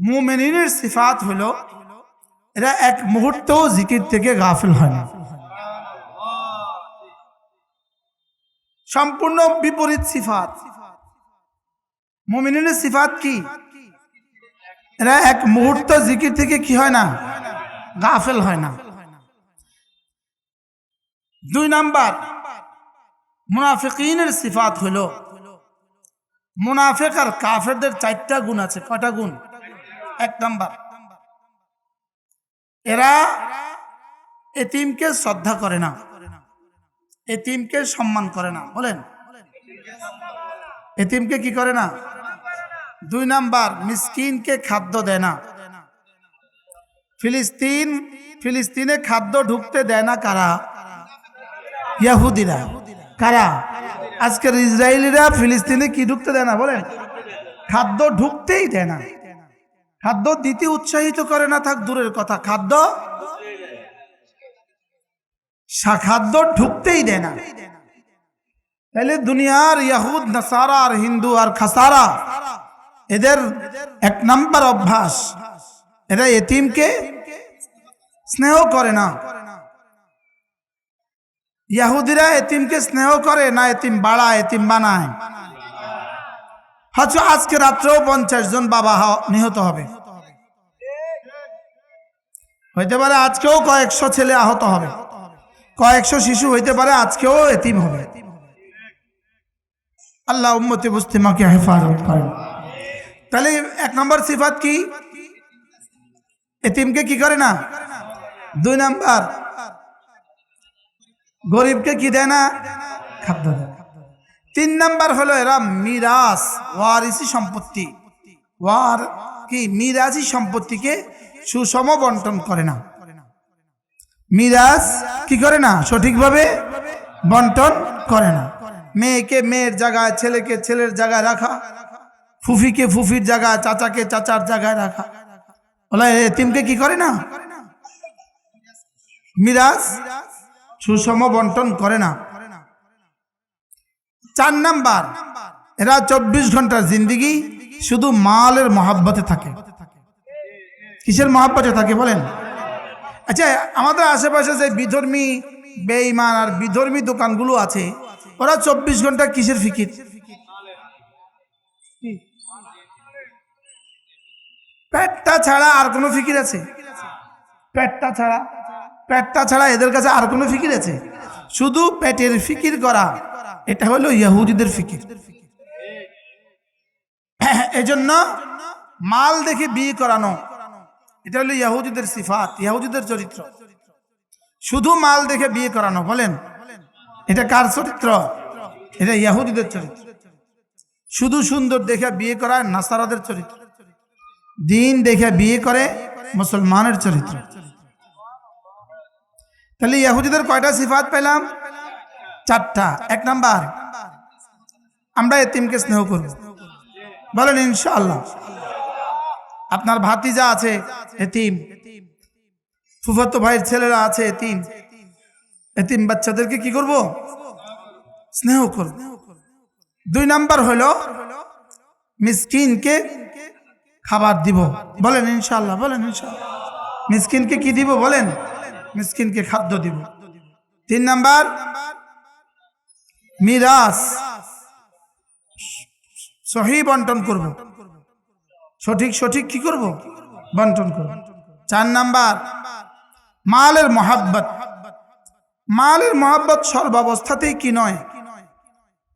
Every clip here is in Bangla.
মুমেনিনের সিফাত হলো, এরা এক মুহূর্তেও জিকির থেকে গাফিল হয় না। সম্পূর্ণ বিপরীত সিফাত। মুমিনের সিফাত কি? এরা এক মুহূর্ত জিকির থেকে কি হয় না? গাফেল হয় না। দুই নাম্বার, মুনাফিকিনের সিফাত হলো, মুনাফেক আর কাফেরদের চারটা গুণ আছে কটা গুণ? এক নাম্বার। এরা এতিমকে শ্রদ্ধা করে না, এতিমকে সম্মান করে না, বলেন। এতিমকে কি করে না? দুই নাম্বার, মিসকিনকে খাদ্য দেয় না। ফিলিস্তিন, ফিলিস্তিনে খাদ্য ঢুকতে দেয় না কারা? ইয়াহুদিরা। কারা? আজকের ইসরায়েলিরা ফিলিস্তিনে কি ঢুকতে দেয় না, বলেন? খাদ্য ঢুকতেই দেয় না। খাদ্য দিতে উৎসাহিত করে না থাক, দূরের কথা। খাদ্য খাদ্য ঢুকতেই দেয় না। তাহলে দুনিয়ার ইয়াহুদ, নাসারা, আর হিন্দু, আর খাসারা, এদের এক নাম্বার অভ্যাস। এরা এতিমকে স্নেহ করে না। ইয়াহুদিরা এতিমকে স্নেহ করে, না এতিম বাড়ায়, এতিম বানায়। হয়তো আজকে রাত্রেও পঞ্চাশ জন বাবা নিহত হবে। হইতে পারে আজকেও কয়েকশো ছেলে আহত হবে। কয়েকশো শিশু হইতে পারে আজকেও এতিম হবে। আল্লাহ উম্মতি মুস্তিমাকে হেফাজত করেন। তাহলে এক নম্বর সিফাত কি? এতিমকে কি করে না? দুই নাম্বার, গরিবকে কি দেয় না? খাদ্য দেয়। তিন নাম্বার হলো এরা মিরাস ওয়ারিসি সম্পত্তি। ওয়ার কি? মিরাজি সম্পত্তিকে সুষম বন্টন করে না। মিরাজ কি করে না? সঠিকভাবে বন্টন করে না। মেয়েকে মেয়ের জায়গায়, ছেলেকে ছেলের জায়গায় রাখা, ফুফিকে ফুফির জায়গায়, চাচাকে চাচার জায়গায় রাখা। বলে এতিমকে কি করে না? মিরাজ সুষম বন্টন করে না। চার নাম্বার, এরা চব্বিশ ঘণ্টার জিন্দিগি শুধু মালের মহাব্বতে থাকে। কিসের মহাব্বতে থাকে বলেন? আচ্ছা আমাদের আশেপাশে যে বিধর্মী, বেঈমান আর বিধর্মী দোকানগুলো আছে, ওরা চব্বিশ ঘণ্টা কিসের ফিকির? পেটটা ছাড়া আর কোনো ফিকির আছে? পেটটা ছাড়া? পেটটা ছাড়া এদের কাছে আর কোনো ফিকির আছে? শুধু পেটের ফিকির করা। এটা হলো ইয়াহুদিদের ফিকির। এজন্য মাল দেখে বিয়ে করানো, এটা হলো ইয়াহুদিদের সিফাত, ইয়াহুদিদের চরিত্র। শুধু মাল দেখে বিয়ে করানো, বলেন, এটা কার চরিত্র? এটা ইয়াহুদিদের চরিত্র। শুধু সুন্দর দেখে বিয়ে করা নাসারাদের চরিত্র। দিন দেখে বিয়ে করে মুসলমানের চরিত্র। তাহলে ইয়াহুদিদের কয়টা সিফাত পেলাম? চারটা, এক নাম্বার। আমরা এতিমকে স্নেহ করব। বলেন, ইনশাআল্লাহ। আপনার ভাতিজা আছে, এতিম। ফুফাতো ভাইয়ের ছেলেরা আছে, এতিম। এতিম বাচ্চাদেরকে কি করব? স্নেহ করব। দুই নাম্বার হলো, মিসকিনকে খাবার দিব। বলেন ইনশাল্লাহ বলেন ইনশাল্লাহ মিসকিনকে কি দিব, বলেন? মিসকিনকে খাদ্য দিব। তিন নাম্বার মিরাস সহি বন্টন করব। সঠিক সঠিক কি করব? বন্টন করব। চার নাম্বার, মালের মহাব্বত। মালের মহাব্বত সর্বাবস্থাতেই কি নয়?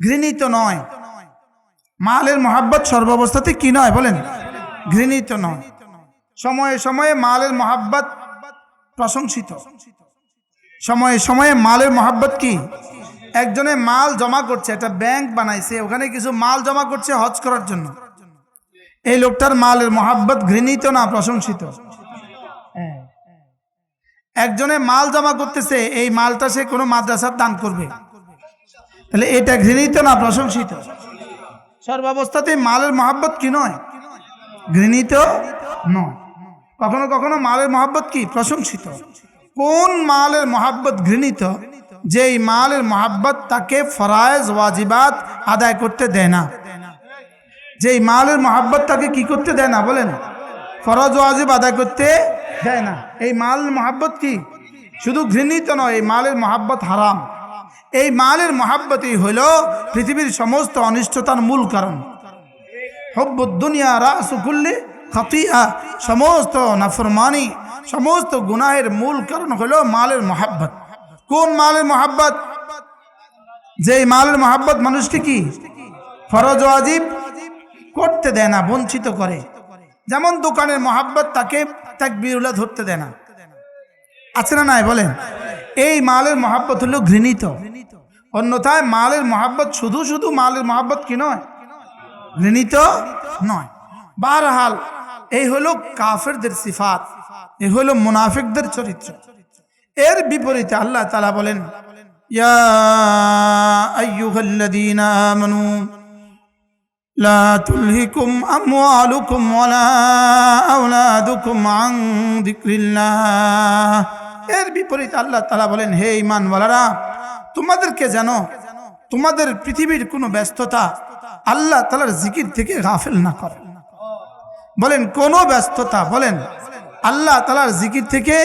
ঘৃণিত নয়। মালের মহাব্বত সর্বাবস্থাতে কি নয় বলেন? ঘৃণিত নয়। সময়ে সময়ে মালের মহাব্বত প্রশংসিত। সময়ে সময়ে মালের মহাব্বত কি? একজনে মাল জমা করছে, একটা ব্যাংক বানাইছে, ওখানে কিছু মাল জমা করছে হজ করার জন্য। এই লোকটার মালের মহাব্বত ঘৃণিত না প্রশংসিত? একজনে মাল জমা করতেছে, এই মালটা সে কোনো মাদ্রাসার দান করবে। তাহলে এটা ঘৃণিত না প্রশংসিত? সর্বাবস্থাতে মালের মহাব্বত কি নয়? ঘৃণিত নয়। কখনো কখনো মালের মহাব্বত কি? প্রশংসিত। কোন মালের মহাব্বত ঘৃণিত? যেই মালের মহাব্বত তাকে ফরায়েজ ওয়াজিবাত আদায় করতে দেয় না। যেই মালের মহাব্বত তাকে কি করতে দেয় না বলেন? ফরজ ওয়াজিব আদায় করতে দেয় না। এই মাল মহাব্বত কি? শুধু ঘৃণিত নয়, এই মালের মহাব্বত হারাম। এই মালের মহাব্বতই হইল পৃথিবীর সমস্ত অনিষ্টতার মূল কারণ। হব্বুদ দুনিয়া রাসুকুল্লি খতিয়া। সমস্ত নাফরমানি, সমস্ত গুনাহের মূল কারণ হলো মালের মহাব্বত। কোন মালের মহাব্বত? যে মালের মহাব্বত মানুষকে কি? ফরজ ওয়াজিব করতে দেয় না, বঞ্চিত করে। যেমন দোকানের মহাব্বত তাকে তাকবিরুল্লাহ ধরতে দেয় না। আছে না নাই? বলেন। এই মালের মহাব্বত হলো ঘৃণিত। অন্যথায় মালের মহাব্বত শুধু শুধু মালের মহাব্বত কি নয়? ঘৃণিত নয়। বারহাল, এই হলো কাফেরদের সিফাত। এই হলো মুনাফিকদের চরিত্র। এর বিপরীতে আল্লাহ তালা বলেন ইয়া আইয়ুহাল্লাযীনা আমানু لا تلهكم أموالكم ولا أولادكم عن ذكر الله এর বিপরীত আল্লাহ তালা বলেন হে ইমানওয়ালারা তোমাদেরকে যেন তোমাদের পৃথিবীর কোনো ব্যস্ততা আল্লাহ তালার জিকির থেকে গাফেল না করে বলেন কোনো ব্যস্ততা বলেন আল্লাহ তালার জিকির থেকে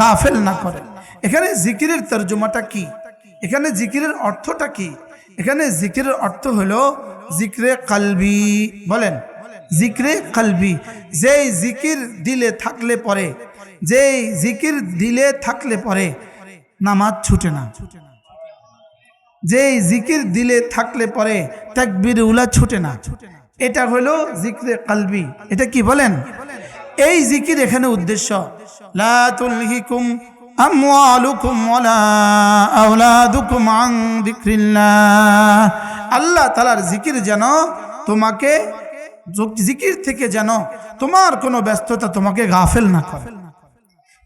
গাফেল না করে এখানে জিকিরের তর্জমাটা কি? এখানে জিকিরের অর্থটা কি? এখানে জিকিরের অর্থ হলো জিক্রে কালবি, বলেন। জিক্রে কালবি, যেই জিকির দিলে থাকলে পরে, যেই জিকির দিলে থাকলে পরে নামাজ ছুটে না। যেই জিকির দিলে থাকলে পরে তাকবির উলা ছুটে না। এটা হলো জিক্রে কালবি। এটা কি বলেন? এই জিকির এখানে উদ্দেশ্য, লা আমওয়ালুকুম ওয়ালা আওলাদুকুম আন যিকরিল্লাহ। আল্লাহ তাআলার জিকির যেন তোমাকে, জিকির থেকে যেন তোমার কোনো ব্যস্ততা তোমাকে গাফেল না করে।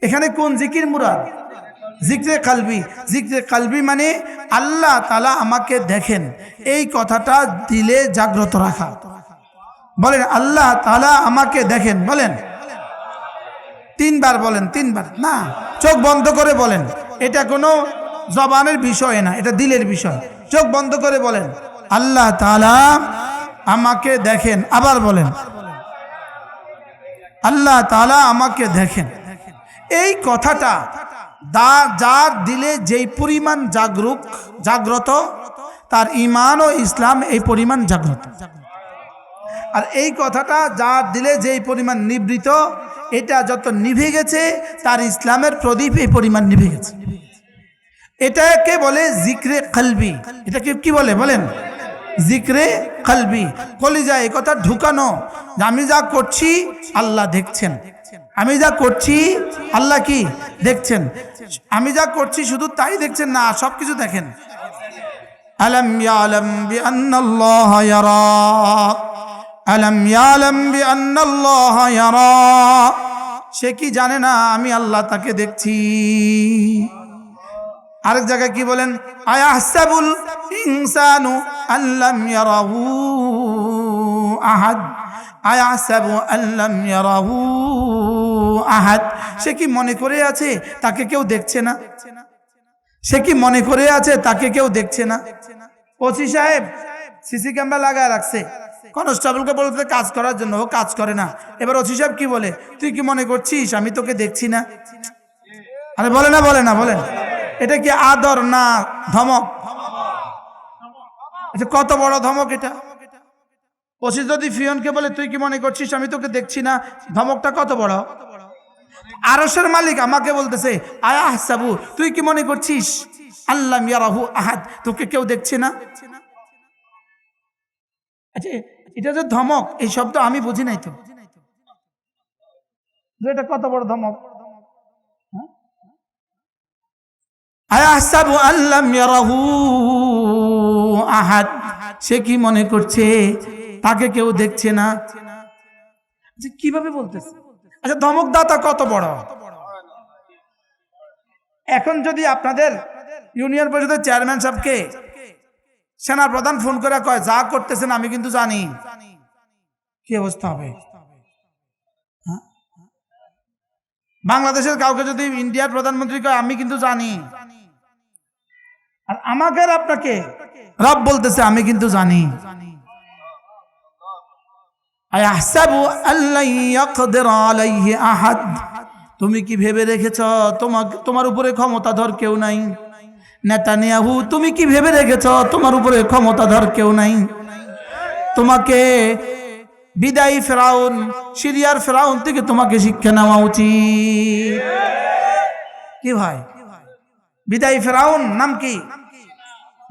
এখানে কোন জিকির মুরাদ? জিক্রে কালবি। জিক্রে কালবি মানে আল্লাহ তালা আমাকে দেখেন, এই কথাটা দিলে জাগ্রত রাখা। বলেন, আল্লাহ তালা আমাকে দেখেন, বলেন। তিনবার বলেন, তিনবার। না, চোখ বন্ধ করে বলেন। এটা কোনো জবানের বিষয় না, এটা দিলের বিষয়। চোখ বন্ধ করে বলেন, আল্লাহ তালা আমাকে দেখেন, আবার বলেন। আল্লাহ তালা আমাকে দেখেন। এই কথাটা দা যার দিলে যেই পরিমাণ জাগরুক, জাগ্রত, তার ইমান ও ইসলাম এই পরিমাণ জাগ্রত। আর এই কথাটা যার দিলে যেই পরিমাণ নিবৃত, এটা যত নিভে গেছে, তার ইসলামের প্রদীপ এই পরিমাণ নিভে গেছে। এটাকে বলে জিক্রে খালবি এটাকে কি বলে বলেন? জিক্রে কলবি। কলিজা, এই কথা ঢুকানো। আমি যা করছি, আল্লাহ দেখছেন। আমি যা করছি, আল্লাহ কি? দেখছেন। আমি যা করছি, শুধু তাই দেখছেন না, সব কিছু দেখেন। আলম ইয়ালম ইয়ারা। আলম ইয়ালম বিআন্নাল্লাহ ইয়ারা। সে কি জানে না আমি আল্লাহ তাকে দেখছি? আরেক জায়গায় কি বলেন? আয়াহসাবুল ইনসানু আল্লাম ইয়ারাহু আহাদ। আয়াহসাবু আল্লাম ইয়ারাহু আহাদ। সে কি মনে করে আছে তাকে কেউ দেখছে না? সে কি মনে করে আছে তাকে কেউ দেখছে না? ওসি সাহেব, সিসি ক্যামেরা লাগায় রাখছে। কনস্টেবলকে বলতে কাজ করার জন্য, ও কাজ করে না। এবার ওসি সাহেব কি বলে? তুই কি মনে করছিস? আমি তোকে দেখছি না। আরে বলে না বলে না বলেন এটা কি আদর না ধমক? এটা কত বড় ধমক এটা? ওসি যদি ফিয়নকে বলে, তুই কি মনে করছিস? আমি তোকে দেখছি না। ধমকটা কত বড়? আরসের মালিক আমাকে বলতেছে, আয়া হাসাবু তুই কি মনে করছিস? আল্লাহ মিয়ারাহু আহাদ, তোকে কেউ দেখছে না? আচ্ছা এটা যে ধমক, এই শব্দ আমি বুঝি নাই তো। এটা কত বড় ধমক? আয়াহসাবু আল্লাম ইয়ারাহু আহাদ। সে কি মনে করছে? তাকে কেউ দেখছে না। আচ্ছা কীভাবে বলতেছে? আচ্ছা ধমকদাতা কত বড়? এখন যদি আপনাদের ইউনিয়ন পরিষদের চেয়ারম্যান সাহেবকে সেনা প্রধান ফোন করে কয়, যা করতেছেন আমি কিন্তু জানি। কি অবস্থা হবে? হ্যাঁ? বাংলাদেশের কাউকে যদি ইন্ডিয়ার প্রধানমন্ত্রী কয়, আমি কিন্তু জানি। আর আমাকে আপনাকে? রব বলতেছে, আমি কিন্তু জানি। তুমি কি ভেবে রেখেছ তোমার উপরে ক্ষমতাধর কেউ নাই? নেতানিয়াহু, তুমি কি ভেবে রেখেছ, তোমার উপরে ক্ষমতাধর কেউ নাই? তোমাকে বিদায়ী ফেরাউন, সিরিয়ার ফেরাউন থেকে তোমাকে শিক্ষা নেওয়া উচিত। কি ভাই? বিদায়ী ফেরাউন, নাম কি?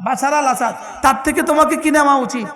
বাসার আল আসাদ। তার থেকে তোমাকে কি নেওয়া উচিত?